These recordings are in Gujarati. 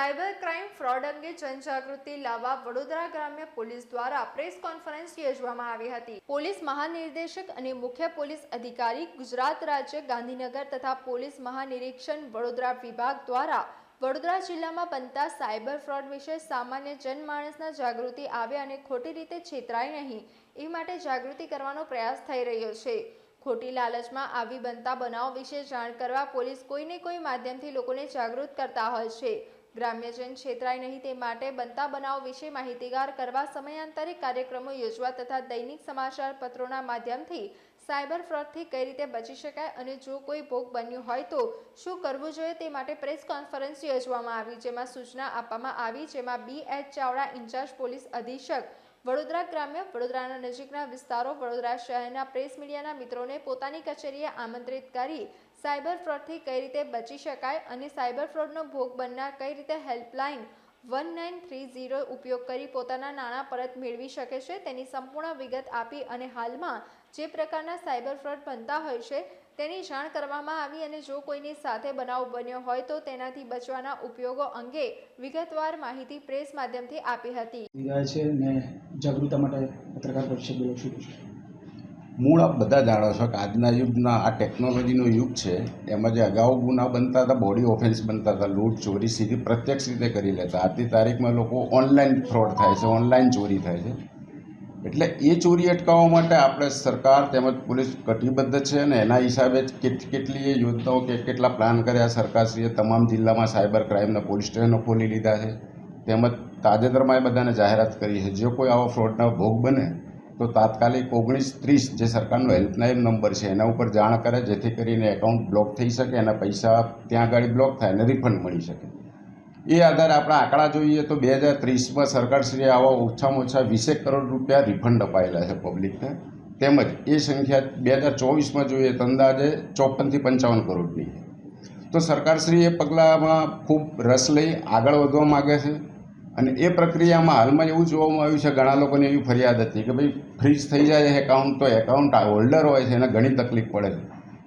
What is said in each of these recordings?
સાયબર ક્રાઇમ ફ્રોડ અંગે જનજાગૃતિ લાવવા વડોદરા ગ્રામ્ય પોલીસ દ્વારા પ્રેસ કોન્ફરન્સ યોજવામાં આવી હતી. પોલીસ મહાનિર્દેશક અને મુખ્ય પોલીસ અધિકારી ગુજરાત રાજ્ય ગાંધીનગર તથા પોલીસ મહાનિરીક્ષણ વડોદરા વિભાગ દ્વારા વડોદરા જિલ્લામાં બનતા સાયબર ફ્રોડ વિશે સામાન્ય જનમાણસના જાગૃતિ આવે અને ખોટી રીતે છેતરાય નહીં, એ માટે જાગૃતિ કરવાનો પ્રયાસ થઈ રહ્યો છે. ખોટી લાલચમાં આવી બનતા બનાવ વિશે જાણ કરવા પોલીસ કોઈને કોઈ માધ્યમથી લોકોને જાગૃત કરતા હોય છે. ગ્રામ્યજન છેતરાય નહીં તે માટે બનતા બનાવ વિશે માહિતીગાર કરવા સમયાંતરે કાર્યક્રમો યોજવા તથા દૈનિક સમાચાર પત્રોના માધ્યમથી સાયબર ફ્રોડથી કઈ રીતે બચી શકાય અને જો કોઈ ભોગ બન્યું હોય તો શું કરવું જોઈએ તે માટે પ્રેસ કોન્ફરન્સ યોજવામાં આવી જેમાં સૂચના આપવામાં આવી જેમાં B H Chavda in charge police અધિક્ષક વડોદરા ગ્રામ્ય, વડોદરાના નજીકના વિસ્તારો, વડોદરા શહેરના પ્રેસ મીડિયાના મિત્રોને પોતાની કચેરીએ આમંત્રિત કરી સાયબર ફ્રોડથી કઈ રીતે બચી શકાય અને સાયબર ફ્રોડનો ભોગ બનનાર કઈ રીતે helpline one nine three zero ઉપયોગ કરી પોતાના નાણાં પરત મેળવી શકે છે તેની સંપૂર્ણ વિગત આપી અને હાલમાં જે પ્રકારના સાયબર ફ્રોડ બનતા હોય છે તેની જાણ કરવામાં આવી અને જો કોઈની સાથે બનાવ બન્યો હોય તો તેનાથી બચવાના ઉપયોગો અંગે વિગતવાર માહિતી પ્રેસ માધ્યમથી આપી હતી. છે ને જાગૃતતા માટે પત્રકાર પરિષદ બોલું છું. મૂળ આપ બધા જાણો છો કે આજના યુગના આ ટેકનોલોજીનો યુગ છે એમાં જે અગાઉ ગુના બનતા હતા બોડી ઓફેન્સ બનતા હતા લૂંટ ચોરી સીધી પ્રત્યક્ષ રીતે કરી લેતા. આજની તારીખમાં લોકો ઓનલાઈન ફ્રોડ થાય છે ઓનલાઈન ચોરી થાય છે. એટલે એ ચોરી અટકાવવા માટે આપણે સરકાર તેમજ પોલીસ કટિબદ્ધ છે અને એના હિસાબે જ કેટ, કેટલી એ યોજનાઓ કે કેટલા પ્લાન કર્યા સરકારશ્રીએ તમામ જિલ્લામાં સાયબર ક્રાઇમના પોલીસ સ્ટેશનો ખોલી લીધા છે. તેમજ તાજેતરમાં એ બધાને જાહેરાત કરી છે. જે કોઈ આવો ફ્રોડના ભોગ બને, તો તાત્કાલિક ઓગણીસ ત્રીસ જે સરકારનો હેલ્પલાઇન નંબર છે, એના ઉપર જાણ કરે, જેથી કરીને એકાઉન્ટ બ્લોક થઈ શકે અને પૈસા ત્યાં આગળ બ્લોક થાય અને રિફંડ મળી શકે. એ આધારે આપણે આંકડા જોઈએ તો બે હજાર ત્રીસમાં સરકારશ્રીએ આવા ઓછામાં ઓછા વીસેક કરોડ રૂપિયા રિફંડ અપાયેલા છે પબ્લિકને તેમજ એ સંખ્યા બે હજાર ચોવીસમાં જોઈએ તો અંદાજે ચોપનથી પંચાવન કરોડની તો સરકારશ્રી એ પગલાંમાં ખૂબ રસ લઈ આગળ વધવા માગે છે અને એ પ્રક્રિયામાં હાલમાં એવું જોવામાં આવ્યું છે, ઘણા લોકોને એવી ફરિયાદ હતી કે ભાઈ ફ્રીઝ થઈ જાય એકાઉન્ટ તો એકાઉન્ટ હોલ્ડર હોય છે, એને ઘણી તકલીફ પડે છે.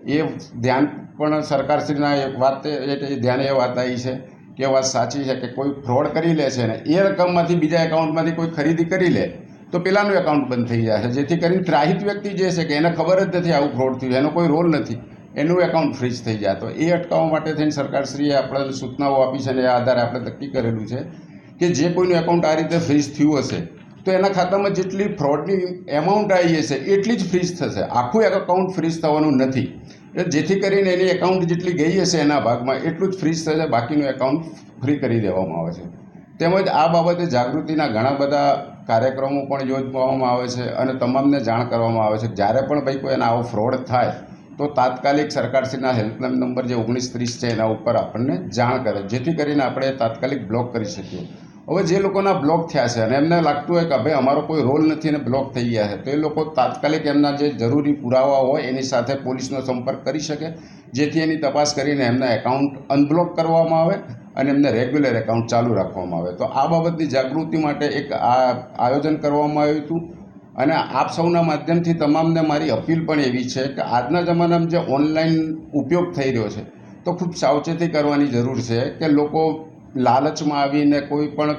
એ ધ્યાન પણ સરકારશ્રીના વાત એ ધ્યાને એ વાત આવી છે. કે વાત સાચી છે કે કોઈ ફ્રોડ કરી લે છે ને, એ રકમમાંથી બીજા એકાઉન્ટમાંથી કોઈ ખરીદી કરી લે, તો પેલાનું એકાઉન્ટ બંધ થઈ છે. જેથી કરીને ત્રાહિત વ્યક્તિ જે છે કે એને ખબર જ નથી આવું ફ્રોડ થયું, એનો કોઈ રોલ નથી. એનું એકાઉન્ટ ફ્રીઝ થઈ જાય. તો એ અટકાવવા માટે થઈને સરકારશ્રીએ આપણે સૂચનાઓ આપી છે અને એ આધારે આપણે નક્કી કરેલું છે કે જે કોઈનું એકાઉન્ટ આ રીતે ફ્રીઝ થયું હશે, તો એના ખાતામાં જેટલી ફ્રોડની એમાઉન્ટ આવી હશે, એટલી જ ફ્રીઝ થશે. આખું એકાઉન્ટ ફ્રીઝ થવાનું નથી. જેથી કરીને એની એકાઉન્ટ જેટલી ગઈ હશે એના ભાગમાં એટલું જ ફ્રીઝ થશે, બાકીનું એકાઉન્ટ ફ્રી કરી દેવામાં આવે છે. તેમજ આ બાબતે જાગૃતિના ઘણા બધા કાર્યક્રમો પણ યોજવામાં આવે છે અને તમામને જાણ કરવામાં આવે છે. જ્યારે પણ ભાઈ કોઈ એના આવો ફ્રોડ થાય, તો તાત્કાલિક સરકારશ્રીના હેલ્પલાઇન નંબર જે ઓગણીસ ત્રીસ છે એના ઉપર આપણને જાણ કરે, જેથી કરીને આપણે તાત્કાલિક બ્લોક કરી શકીએ. હવે જે લોકોના બ્લોક થયા છે અને એમને લાગતું હોય કે ભાઈ અમારો કોઈ રોલ નથી અને બ્લોક થઈ ગયા છે, તો એ લોકો તાત્કાલિક એમના જે જરૂરી પુરાવા હોય એની સાથે પોલીસનો સંપર્ક કરી શકે, જેથી એની તપાસ કરીને એમના એકાઉન્ટ અનબ્લોક કરવામાં આવે અને એમને રેગ્યુલર એકાઉન્ટ ચાલુ રાખવામાં આવે. તો આ બાબતની જાગૃતિ માટે એક આ આયોજન કરવામાં આવ્યું હતું અને આપ સૌના માધ્યમથી તમામને મારી અપીલ પણ એવી છે કે આજના જમાનામાં જે ઓનલાઈન ઉપયોગ થઈ રહ્યો છે, તો ખૂબ સાવચેતી કરવાની જરૂર છે કે લોકો લાલચમાં આવીને કોઈ પણ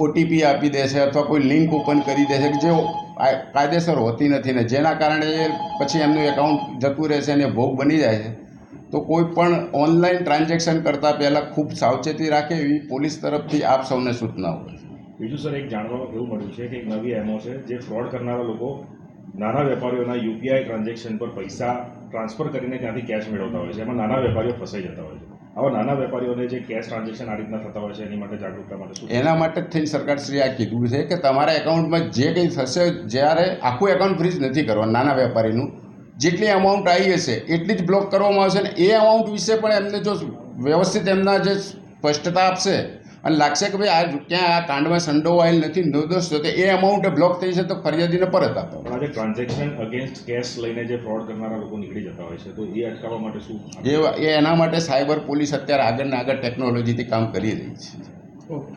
ઓટીપી આપી દે છે અથવા કોઈ લિંક ઓપન કરી દે છે કે જે કાયદેસર હોતી નથી ને જેના કારણે પછી એમનું એકાઉન્ટ જતું રહેશે અને ભોગ બની જાય છે. તો કોઈ પણ ઓનલાઈન ટ્રાન્ઝેક્શન કરતાં પહેલાં ખૂબ સાવચેતી રાખે એવી પોલીસ તરફથી આપ સૌને સૂચનાઓ હોય બીજું સર, એક જાણવા એવું મળ્યું છે કે એક નવી એમઓ છે જે ફ્રોડ કરનારા લોકો નાના વેપારીઓના યુપીઆઈ ટ્રાન્ઝેક્શન પર પૈસા ટ્રાન્સફર કરીને ત્યાંથી કેશ મેળવતા હોય છે. એમાં નાના વેપારીઓ ફસાઈ જતા હોય છે. આવા નાના વેપારીઓને જે કેશ ટ્રાન્ઝેક્શન આ રીતના થતા હોય છે, એની માટે જાગૃતતા માટે એના માટે જ થઈને સરકારશ્રીએ આ કીધું છે કે તમારા એકાઉન્ટમાં જે કંઈ થશે, જ્યારે આખું એકાઉન્ટ ફ્રીઝ નથી કરવાનું, નાના વેપારીનું, જેટલી અમાઉન્ટ આવી હશે, એટલી જ બ્લોક કરવામાં આવશે ને એ અમાઉન્ટ વિશે પણ એમને જો વ્યવસ્થિત એમના જે સ્પષ્ટતા આપશે અને લાગશે કે ભાઈ આ ક્યાં આ કાંડમાં સંડોવાયેલ નથી નિર્દોષ તો એ અમાઉન્ટ બ્લોક થઈ છે તો ફરિયાદીને પરત આપે. પણ આજે ટ્રાન્ઝેક્શન અગેન્સ્ટ કેશ લઈને જે ફ્રોડ કરનારા લોકો નીકળી જતા હોય છે તો એ અટકાવવા માટે શું એ એ એના માટે સાયબર પોલીસ અત્યારે આગળ ને આગળ ટેકનોલોજીથી કામ કરી રહી છે. ઓકે.